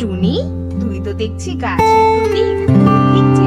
টুনি তুই তো দেখছি গাছের টুনি।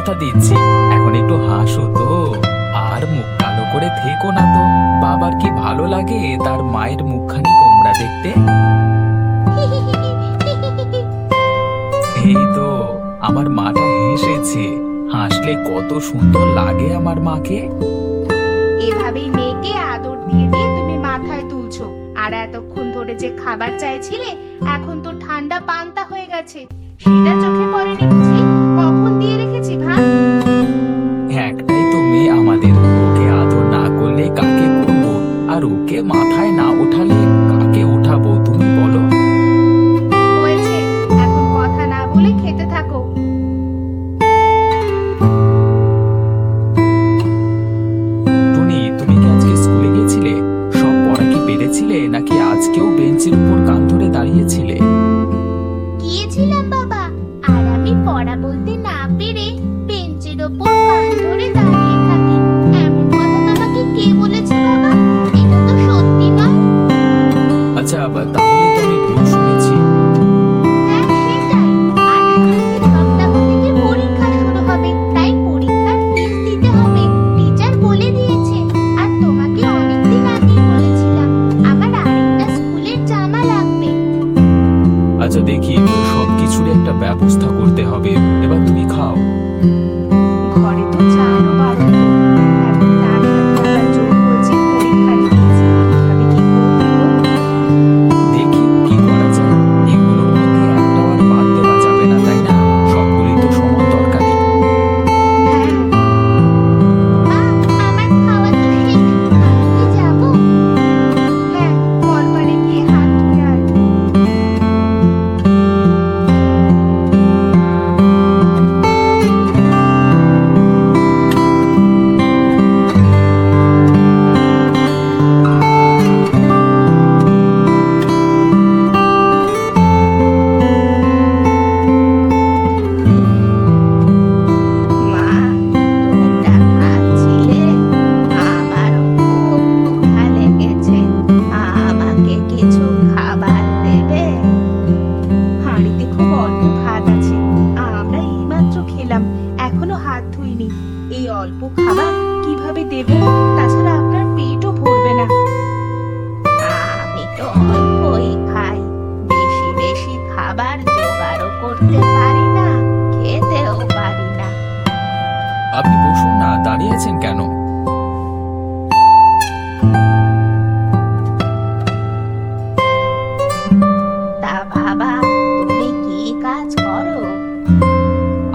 কথা দিচ্ছি। এখন একটু হাসো তো। আর মুখ কালো করে থেকো না তো। বাবার কি ভালো লাগে তার মায়ের মুখখানি কোমরা দেখতে? এই তো, আমার মাটা হেসেছে। হাসলে কত সুন্দর লাগে আমার মাকে। এভাবেই মেয়েকে আদর দিয়ে দিয়ে তুমি মাথায় তুলছো। আর এতক্ষণ ধরে যে খাবার চাইছিলে, এখন তো ঠান্ডা পান্তা হয়ে গেছে। সেটা চোখে পড়েনি বুঝি? কখন দিয়ে nakia দেখি সব কিছুর একটা ব্যবস্থা করতে হবে। এবার তুমি খাও।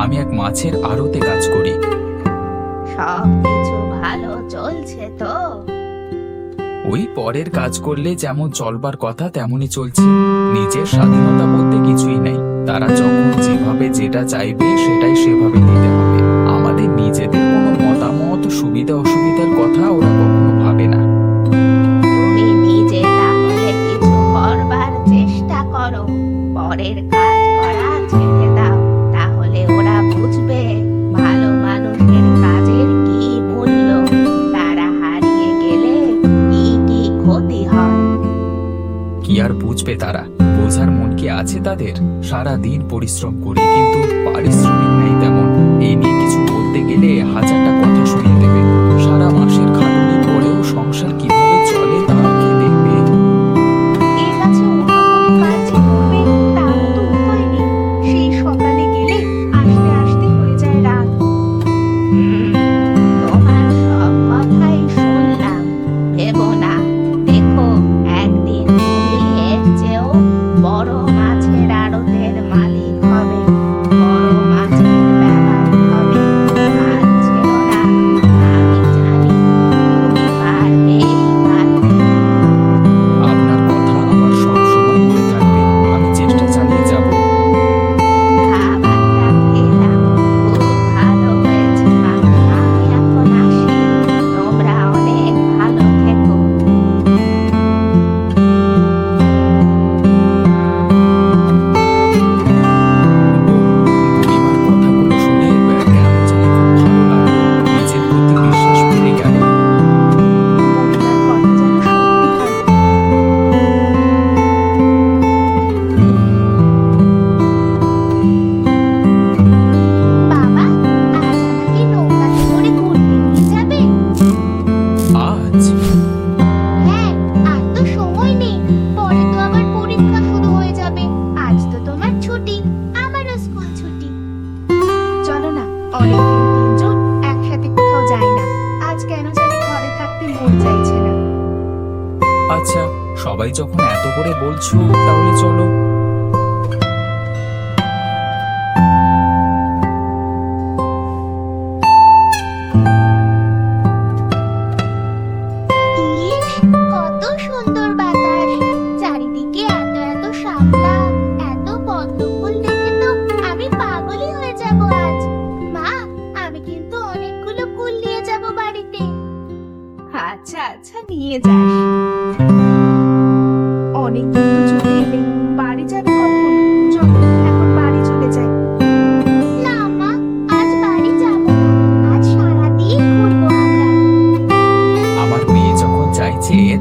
আমি এক মাছের আড়তে কাজ করি। সবকিছু ভালো চলছে তো? ওই পরের কাজ করলে যেমন চলবার কথা তেমনই চলছে। নিজের স্বাধীনতা বলতে কিছুই নাই। তারা যখন যেভাবে যেটা চাইবে সেটাই সেভাবে দিতে হবে। আমাদের নিজেদের কোনো মতামত সুবিধা অসুবিধা সারা দিন পরিশ্রম করি।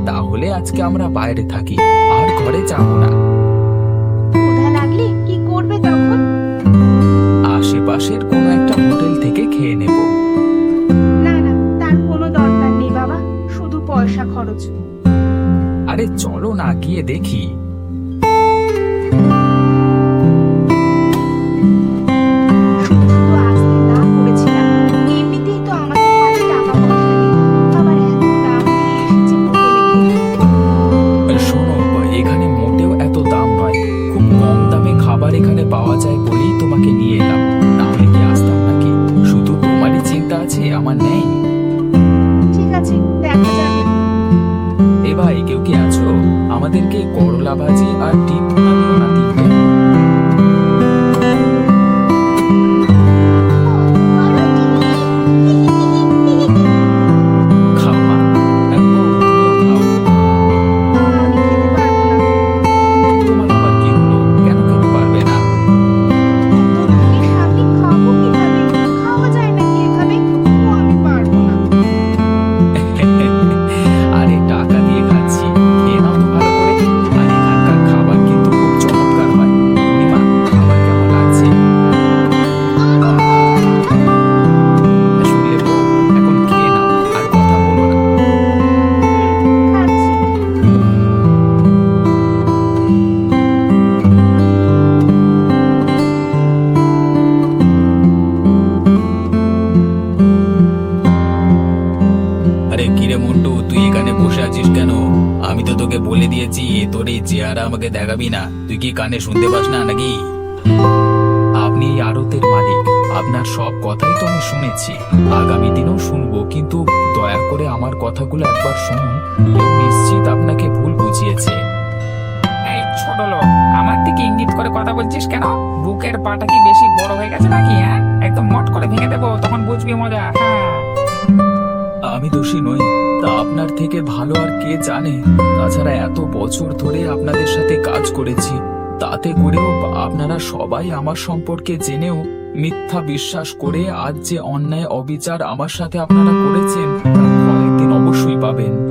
তাহলে আজকে আমরা বাইরে থাকি আর ঘরে যাব না। ক্ষুধা লাগলে কি করবে তখন? আশেপাশের কোনো একটা হোটেল থেকে খেয়ে নেব। না না শুধু পয়সা খরচ। আরে চলো না গিয়ে দেখি। আমাকে দেখাবি না। তুই কি কানে শুনতে পাস না নাকি? আপনি আরতের আড়তের মালিক। আপনার সব কথাই তো আমি শুনেছি। আগামী দিনেও শুনব, কিন্তু দয়া করে আমার কথাগুলো একবার শুনুন। নিশ্চিত আপনাকে ভুল বুঝিয়েছে। এই ছোট লোক, আমার দিকে ইঙ্গিত করে কথা বলছিস কেন? বুকের পাটা কি বেশি বড় হয়ে গেছে নাকি হ্যাঁ? একদম মট করে ভেঙে দেবো, তখন বুঝবি মজা হ্যাঁ। আমি দোষী নই। তা আপনার থেকে ভালো আর কে জানে? তাছাড়া এত বছর ধরে আপনাদের সাথে কাজ করেছি। তাতে করেও আপনারা সবাই আমার সম্পর্কে জেনেও মিথ্যা বিশ্বাস করে আজ যে অন্যায় অবিচার আমার সাথে আপনারা করেছেন তা অবশ্যই পাবেন।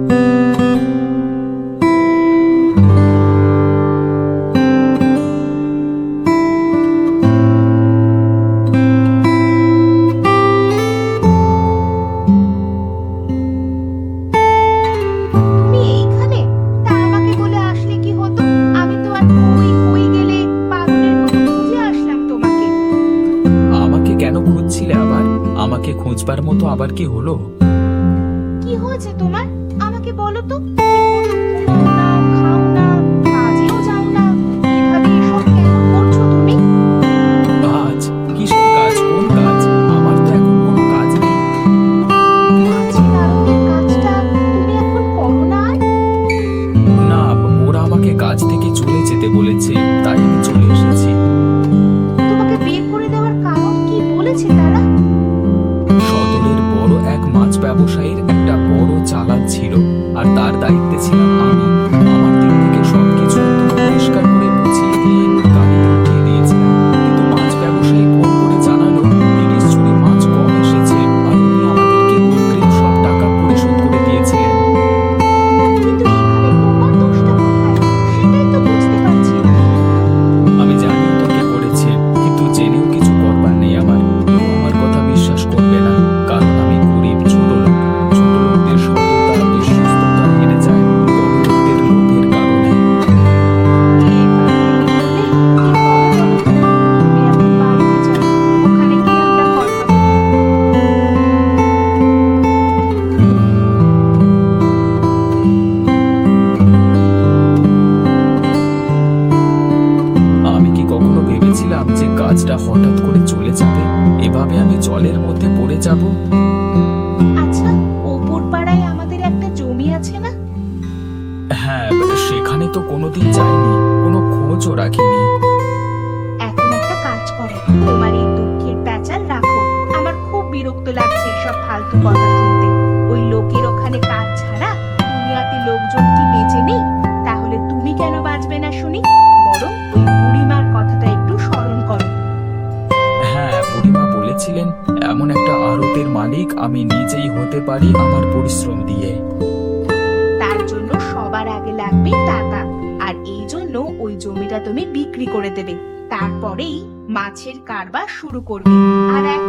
সব ফালতু কথা শুনতে। ওই লোকের ওখানে কাজ ছাড়া দুনিয়াতে লোকজন কি বেঁচে নেই? তাহলে তুমি কেন বাঁচবে না শুনি? বরং ওই বুড়িমার কথাটা একটু স্মরণ করো। হ্যাঁ বুড়িমা বলেছিলেন এমন একটা আড়তের মালিক আমি নিজেই হতে পারি আমার পরিশ্রম দিয়ে। তার জন্য সবার আগে লাগবে টাকা আর এই জন্য ওই জমিটা তুমি বিক্রি করে দেবে। তারপরেই মাছের কারবার শুরু করবে। আর এক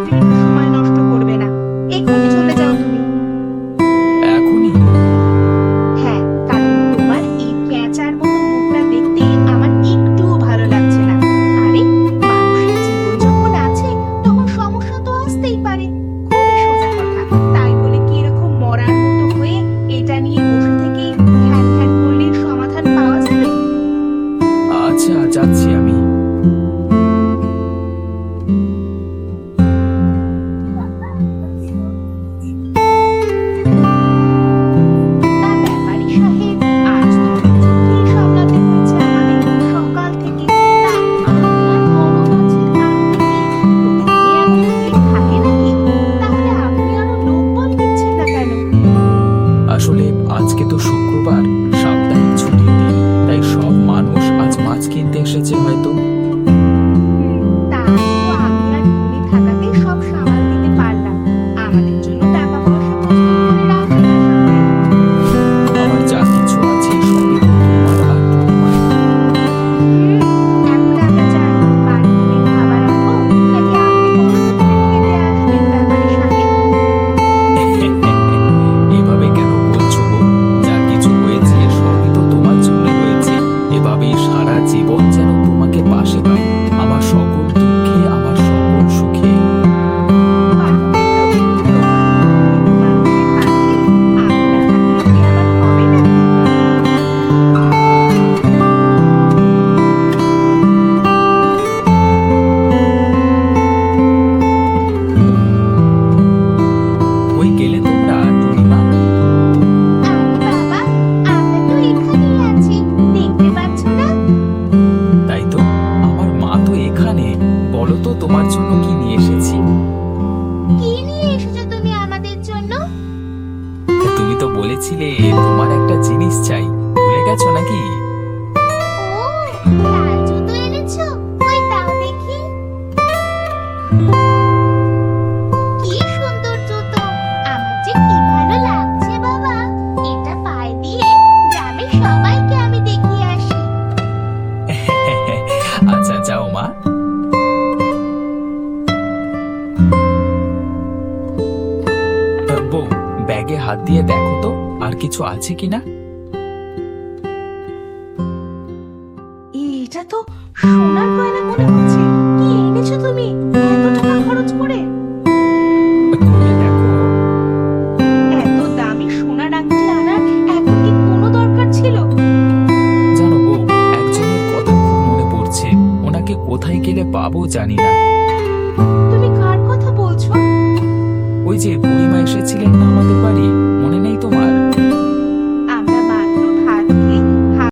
তোমার একটা জিনিস চাই। ভুলে গেছো নাকি? আছে কিনা? এটা তো সোনার গয়না মনে হচ্ছে। কি এনেছো তুমি? এত টাকা খরচ করে। এত দামি সোনার আংটি আনার এখন কি কোনো দরকার ছিল? জানো বউ একজনের কথা খুব মনে পড়ছে। ওনাকে কোথায় গেলে পাবো জানি না।